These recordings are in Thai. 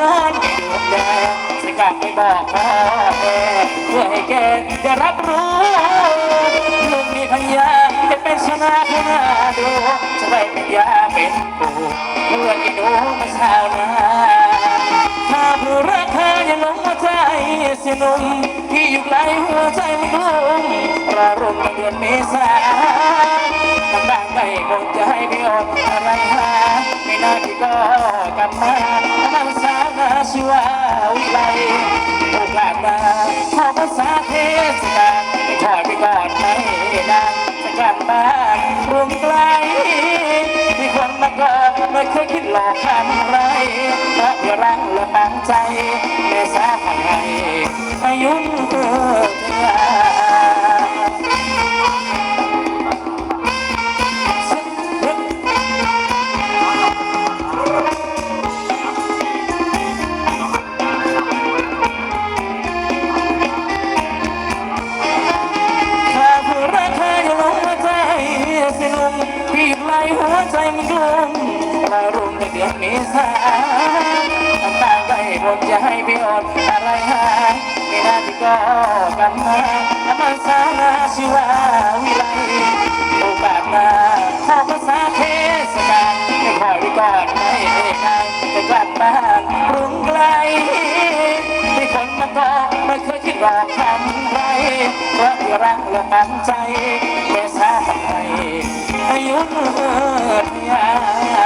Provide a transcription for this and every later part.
นอนดูแลสกัดไม่บอกพ่อแม่เพื่อให้แกได้รับรู้ลุงมีพัญญาจะเป็นชนะขนาดูจะได้เป็นยาเป็นปู่เพื่อกินหนูมาชาวนาถ้าผู้รักเธอยังหลงหัวใจเสียหนุ่มที่อยู่ไกลหัวใจมันกลุ้มรอรุ่งเดือนเมษา ทำบ้างไม่คงจะให้ไม่อดอะไรหาไม่น่าที่ก็กลับมานั่งสานาชีวาวิไลโอกาสมาขอภาษาเทศกาลไม่ถอยไปก่อนไม่นานจะกลับบ้านรวมไกลมีคนมาก็ไม่เคยคิดหลอกทำไรเพราะเพื่อรักและตั้งใจแม่สาทำไงอายุเธอาไหลผมจะให้พี่อดอะไรหาไม่น่าที่ก็กลับมาน้ำมันสานาชีวาวิไลโอกาสมาขอภาษาเทศกาลไม่คอยไว้ก่อนไม่นานจะกลับบ้านกรุงไกลมีคนมาก็ไม่เคยคิดหลอกทำไรเพราะที่รักและตั้งใจแม่สาทำไมอายุเมื่อย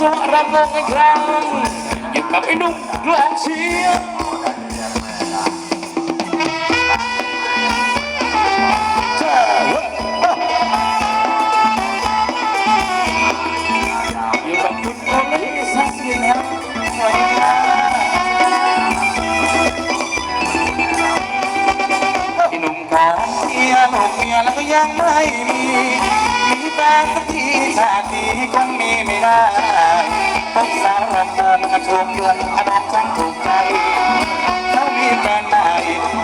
จังหวะรำวงอีกครั้งอยู่กับไอ้หนุ่มกลองเชียร์จ้าอยู่กับคุณโอลิสัสกินครับสวัสดีครับพี่หนุ่มของเมียลูกเมียแล้วก็ยังไม่มี มีแฟนสักทีชาตินี้คงมีไม่ได้พบสาวรำเดินกระทงยวนอนาคตถูกใจเขามีแฟนใหม่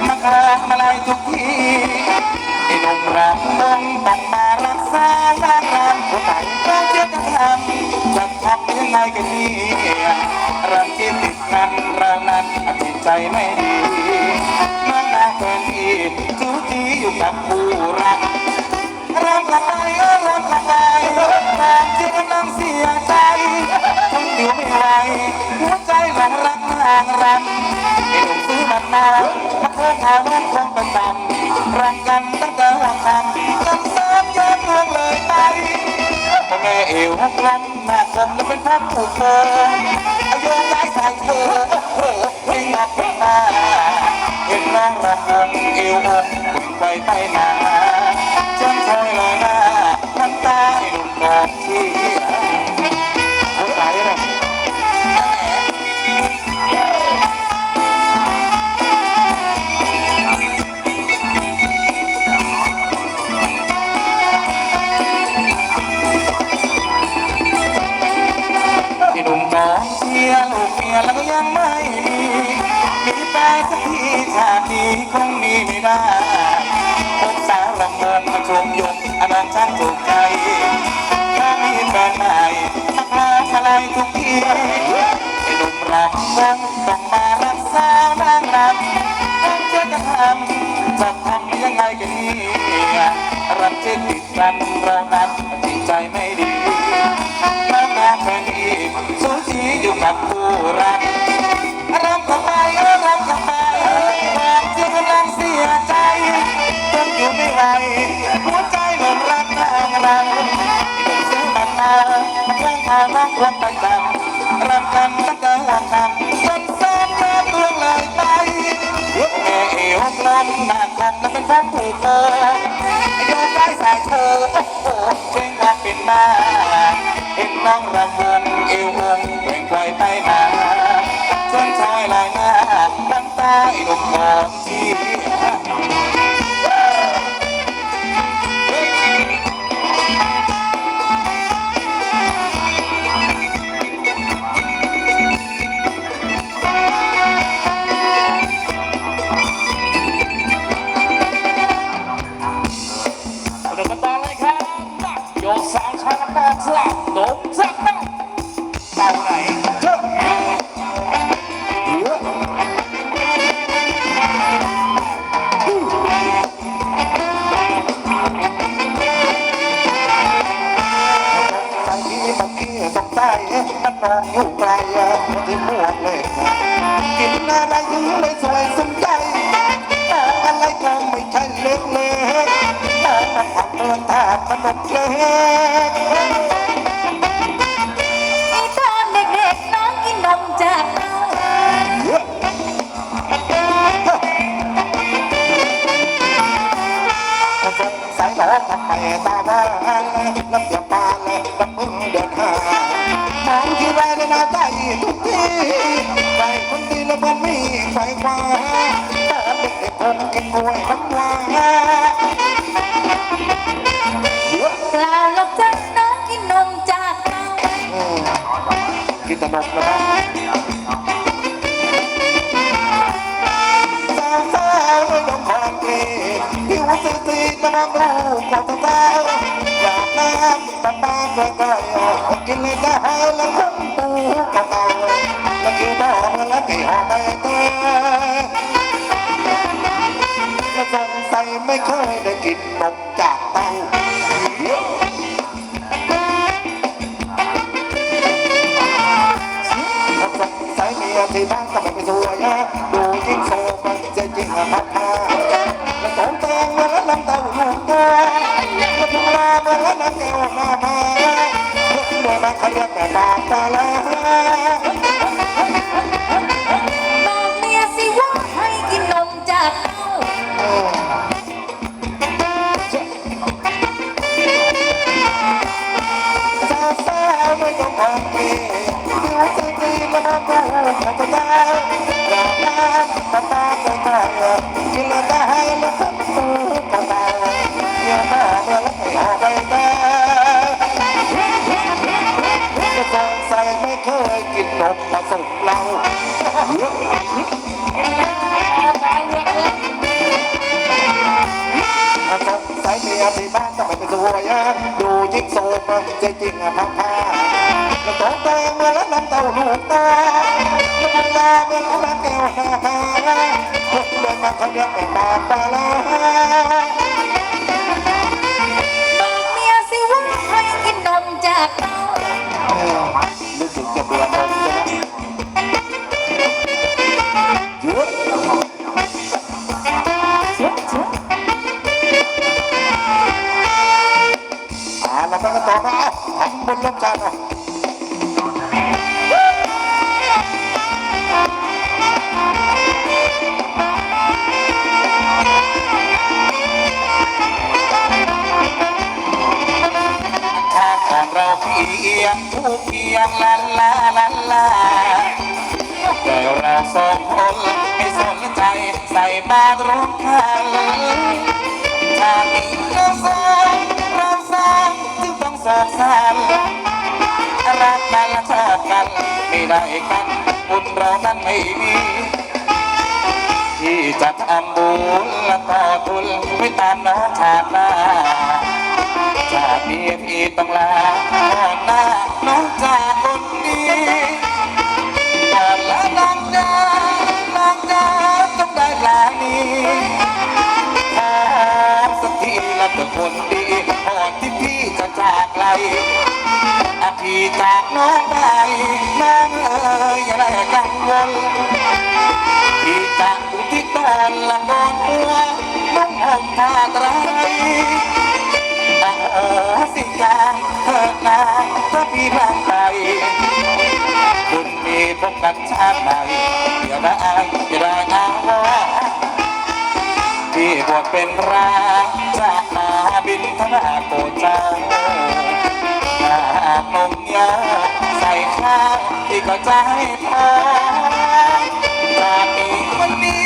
มาคลามาไลายทุกทีไอ้หนุ่มรักต้องต้องมารักษางานรำคนไหนก็จะทำจะทำยังไงกันนี่รำที่ติดกันเรานั้นติดใจไม่ดีน้องนาเกินทีทุกทีอยู่กับผู้รักรำละ ไปเออรำละไปแต่ที่กำลังเสียใจทนอยู่ไม่ไหวหัวใจหลงรักนางรำไอ้หนุ่มซื้อมันมามาเพิ่มหาวันคงประจำรักกันตั้งแต่หัวคำจำซ้ำย้อนเมืองเลยไปพ่อแม่เอวกลมหน้ากลมแล้วเป็นพ่อผูกเธอเอายุย้ายสายเธอโอ้โหวิ่งออกไปมาเห็นน้องรำวงเอวอกวิ่งไปไปมาจ งมีไม่ได้พบสาวลำเมินมาชมยนอนาช่างถูกใจถ้ามีแฟนใหม่ทักมาอะไรทุกทีไอ้หนุ่มรักวงต้องมารักสาวนางรำต้องเจอกันทำจะทำยังไงกันนี่รักที่ติดกันเรานั้นจิตใจไม่ดีน้ำนาแฟนอีกสู้ชีอยู่กับผู้รักรำเข้าไปเอ ยใจจนอยู่ไม่ไหวหัวใจหลงรักนางรำต้องซื้อมันมามาแกล้งพาน้องรำประจำรำกันตั้งแต่หัวคำจนแสนแม่เปลืองเลยไปลูกแม่เอวกลมหน้าคมแล้วเป็นพ่อผูกเธอโยนได้สายเธอโอ้โหเพ่งว่าเป็นบ้าเห็นน้องรำวงเอววงเพ่งไกวไปมาจนชายลายหน้าน้ำตาไอ้หนุ่มของที่ กเลยกินอะไรถึงเลยสวยสมใจมองอะไรก็ไม่ใช่เล็กเล็กมองมาผักเมืองแทบมันมเล็ก กินแต่นมนะครับสาวสาวไม่ต้องคอนกรีตผิวสีสีน้ำลูของสาวอยากน้ำตาตาเกยๆกินเลยได้แล้วคุ้มปูเก่าๆแล้วกินดอกแล้วกี่หอมไปเตยแล้วสงสัยไม่เคยได้กินนมจากเต้า ยเมียที่บ้านก็ไม่ไปสวยนะดูยิ่งโซมันจะยิ่งพัดพาแล้วต้นแตงแล้วลำเต่าลูกตัวแล้วทุ่งลามาแล้วน้ำแก้วมามาเพื่อนเดินมาเขาเรียกแต่ตาตาลา กินนมผสมเราสงสัยเมียที่บ้านต้องไปสวยอะดูยิ่งโซมันจจริงอะพักผ้าแล้วตัวแดงเมื่อแล้วน้ำเต้าลูกตาแล้วมันลาเมื่อแล้วน้ำแก้วหาหาพวกเดินมาเขาเรียกแต่ปาปลาลาบอกเมียสิว่าให้กินนมจากเต้ารู้สึกจะเบื่อ ลมจานอะถ้าของเราเพียงผู้เพียงลาลาลาลาแต่เราสองคนไม่สนใจใส่บาตรรถคันชาตินี้เราสองเราสองจึงต้องโศกสัน รักกันและชอบกันไม่ได้กันบุญเรานั้นไม่มีที่จะทำบุญและต่อทุนไม่ตามน้องชาติหน้าชาตินี้พี่ต้องลาก่อนหน้าน้องจากคนนี้ก่อนละนางดานางดาต้องได้ลานี้ขอสักทีละเถอะคนดีก่อนที่พี่จะจากไกล อาพี่จากน้องไปน้องเอ๋ยอย่าได้กังวลพี่จากอุทิศตนละนอนหัวน้องห่มผ้าไตรโอ้โหสิกางเถิดนาถ้าพี่ร่างไปคุณมีพบกันชาติใหม่เดี๋ยวได้จะได้อาวรที่บวชเป็นระจะมา บินทั้งอาโกเจ้าอากนมยาใส่ข้าที่ก็จะให้พอจากนี้วันนี้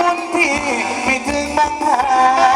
บุญที่ไม่ถึงบางหา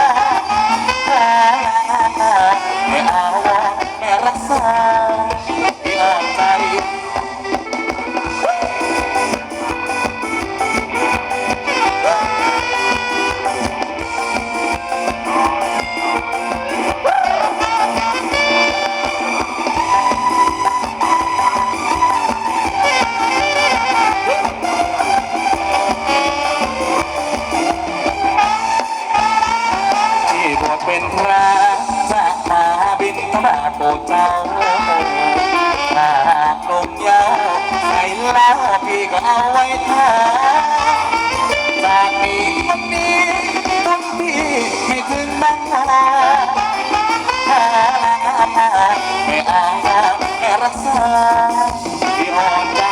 รักษาที่อ่อนใจ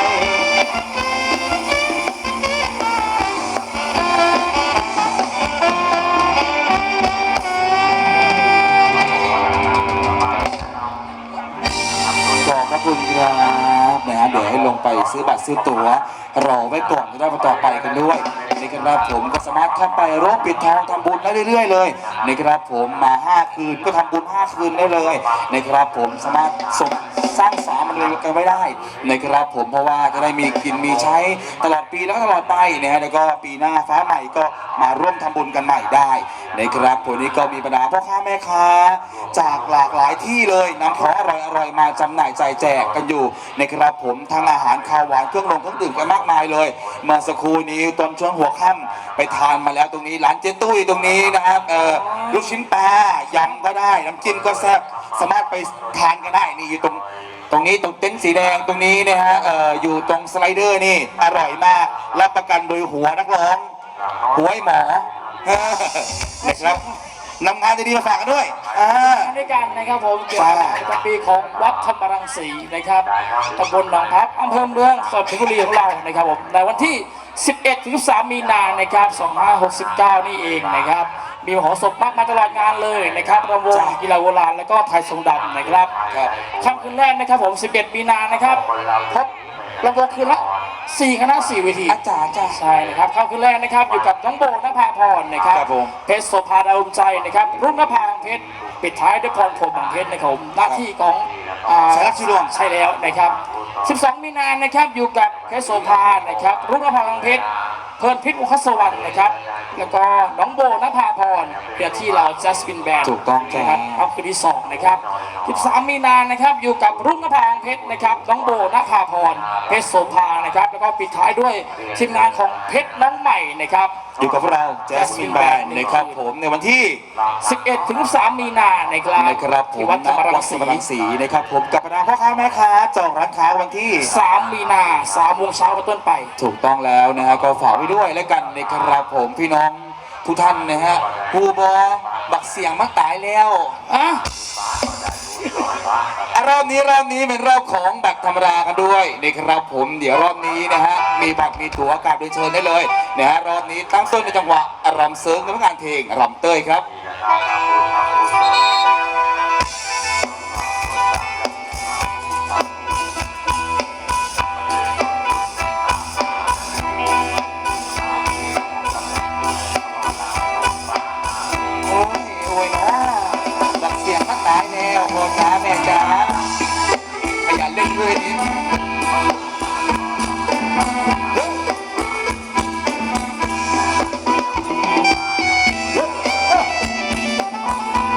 ขอบพระคุณครับนะฮะเดี๋ยวให้ลงไปซื้อบัตรซื้อตั๋วรอไว้ก่อนจะได้มาต่อไปกันด้วย นี่ครับผมก็สามารถเข้าไปร่วมปิดทองทำบุญได้เรื่อย ๆ เลยนี่ครับผมมา 5 คืนก็ทำบุญ 5 คืนได้เลยนี่ครับผมสามารถส่งสร้างสามันเลยกันไว้ได้นี่ครับผมเพราะว่าจะได้มีกินมีใช้ตลอดปีแล้วก็ตลอดไปนะฮะแล้วก็ปีหน้าฟ้าใหม่ก็มาร่วมทำบุญกันใหม่ได้นะครับผมนี้ก็มีบรรดาพ่อค้าแม่ค้าจากหลากหลายที่เลยนำของ อร่อยๆมาจำหน่ายจ่ายแจกกันอยู่นะครับผมทั้งอาหารข้าวหวานเครื่องลงเครื่องดื่มกันมากมายเลย เมื่อสักครู่นี้ตอนช่วงหัวค่ำไปทานมาแล้วตรงนี้ร้านเจ๊ตุ้ยตรงนี้นะครับเออลูกชิ้นปลายำก็ได้น้ำจิ้มก็แซ่บสามารถไปทานกันได้นี่อยู่ตรงตรงนี้ตรงเต็นท์สีแดงตรงนี้นะฮะเอออยู่ตรงสไลเดอร์นี่อร่อยมากรับประกันโดยหัวนักร้องหัวไอ้หมอนะครับ นำงานดีๆมาฝากกันด้วยอ่าด้วยกันนะครับผมเกี่ยวกับประจำปีของวัดธรรมรังสีนะครับตำบลหนองพับอำเภอเมืองสระบุรีของเรานะครับผมในวันที่ 11ถึง3มีนานะครับ2569 นี่เองนะครับ มีมหรสพมากมายตลอดงานเลยนะครับรำวงกีฬาโบราณและก็ไทยทรงดำนะครับครับค่ำคืนแรกนะครับผม 11 มีนานะครับพบรำวงคืนละ 4คณะ4เวทีอาจารย์จ้าใช่นะครับค่ำคืนแรกนะครับอยู่กับน้องโบนภาพรนะครับครับผม เพชรโสภาดาวใจนะครับรุ่งนภาเพชรปิดท้ายด้วยพรพรหมบางเพชรนะครับผมหน้าที่ของ อ่าสายลักชีรวงใช่แล้วนะครับ 12 มีนานะครับอยู่กับเพชรโสภานะครับรุ่งนภาบางเพชรเพลินพิษอุคสวรรค์นะครับ แล้วก็น้องโบนภาพรเดี๋ยวที่เราจัสปินแบนถูกต้องจ้ะนะครับเอาคืนที่สองนะครับ 13 มีนานะครับอยู่กับรุ่งนภาเพชรนะครับ น้องโบนภาพรเพชรโสภานะครับ แล้วก็ปิดท้ายด้วยทีมงานของเพชรน้องใหม่นะครับ อยู่กับพวกเรา Jasmine Band นะครับผมในวันที่11ถึง3มีนานะครับนะครับผมที่วัดธรรมรังสีวัดธรรมรังสีนะครับผมกับบรรดาพ่อค้าแม่ค้าจองร้านค้าวันที่ 3 มีนา3โมงเช้าเป็นต้นไป ถูกต้องแล้วนะฮะก็ฝากไว้ด้วยแล้วกันนะครับผมพี่น้องทุกท่านนะฮะผู้บอบักเสียงมักตายแล้วอะอะรอบนี้รอบนี้เป็นรอบของบัตรธรรมดากันด้วยนะครับผมเดี๋ยวรอบนี้นะฮะมีบัตรมีตั๋วกราบเรียนเชิญได้เลยนะฮะรอบนี้ตั้งต้นในจังหวะรำเซิร์งในงานเพลงรำเต้ยครับ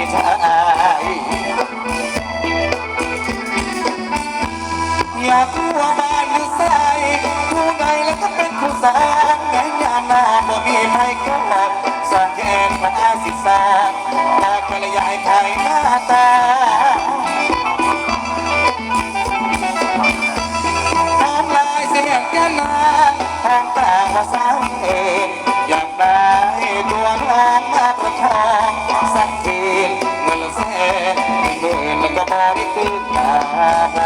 อยากรู้ว่าบ้านอยู่ใส่ผู้ใดแล้วก็เป็นผู้สาวแง่ยามหน้าบ่มีใครก็หลอกสางแขนมาสิสาพากภรรยาให้ไทยหน้าตา ริคืนมาบ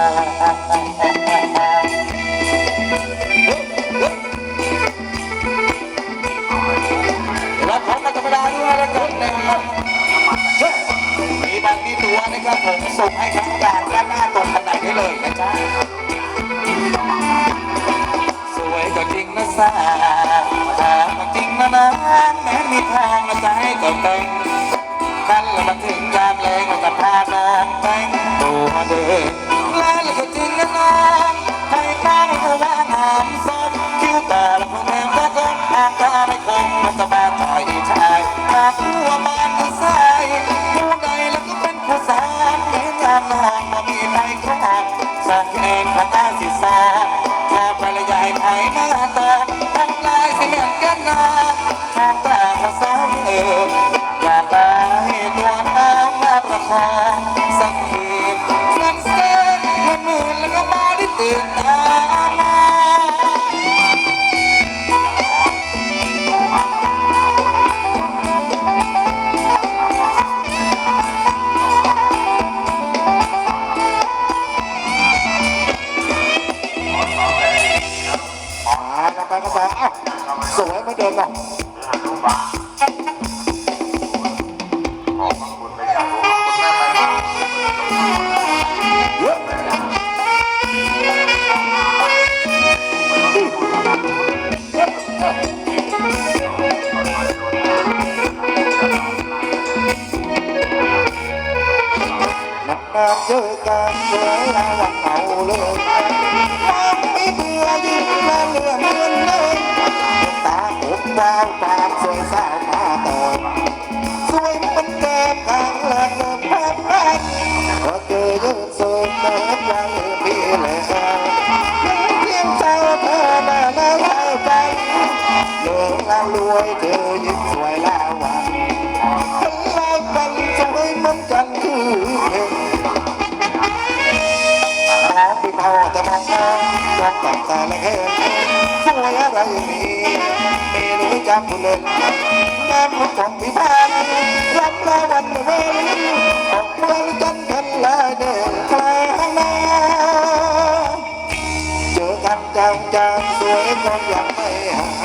รับของมาธรรมดาด้วยแล้วกันนะครับมีบัตรมีตัวนะครับผมส่งให้ทั้งกลางด้านหน้าตรงบันไดได้เลยนะจ๊ะสวยก็จริงนะสาวทองก็จริงนะนะแม้มีทองมาจะให้ก็แต่งกันแล้วมาถึงยามแรงก็จะพาน้อ เดิและเลืจินะน้องให้ข้างเว่าหามซ้อคิ้แต่ละคนเองก็เกินอาการไม่คงมันจะมาต่อยชายมาคู่มาคือสายผู้ใดแล้วก็เป็นผู้สาวเห็นงานน้องมามีใครักสักเองพระตาสีสา สว วรวยเธอยิ่งสวยแล้ววันฉันล้วกันสวยเหมือนกันคือเพชรมองไปพอแต่มองมองมองตัดแต่ละแค่สวยอะไรนี่ไม่รู้จักผู้เล่นงามของของพิพันรับลาวันเว้นออกเมืองจันทร์กันลายเดินกลางนาเจอกันจางจางสวยก็ยังไม่หา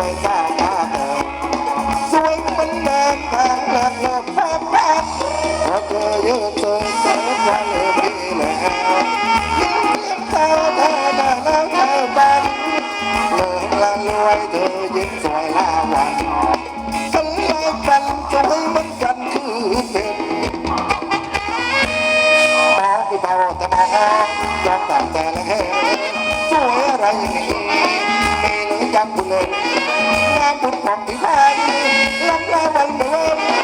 วามสวยสาวมาเติมสวยเหมันเดิมทางหลักเลิกแพ้แพ้พอเจอเยอะเจอเจอวันเลิกดีแล้วยิ่งเลี้ยงเธอเธอหน้าเธอบันเลิกละรวยเธอยิ่งสวยลาวันฉันเลิกกันสวยเหมือนกันคือเพชรมองไปเบาแต่มองยอมตามแต่ละแค่สวยอะไรนี่ บุญเลยงามบุญของที่พันลำลาวันเมของ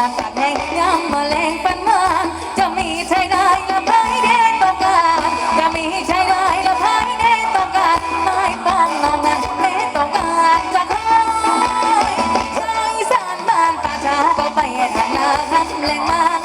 างปากแดงยามมาแรงปันมาจะมีใช้ได้หรือเปล่า